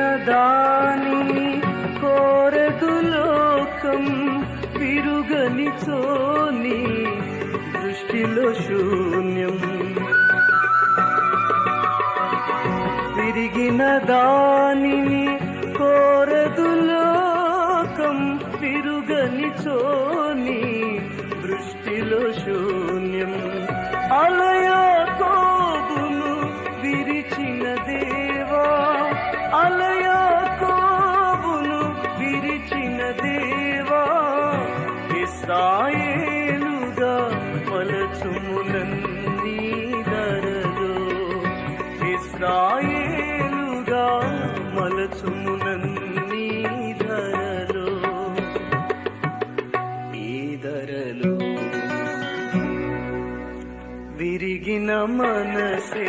దాని కోరదు లోకం విరుగని చోని దృష్టిలో శూన్యం. విరిగిన దానిని కోరదు లోకం విరుగని చోని ఇస్రాయేలుగా మలచుములన్నీ ధరలో ఇస్రాయేలుగా మలచుములన్నీ ధరలో ఈ ధరలో విరిగిన మనసే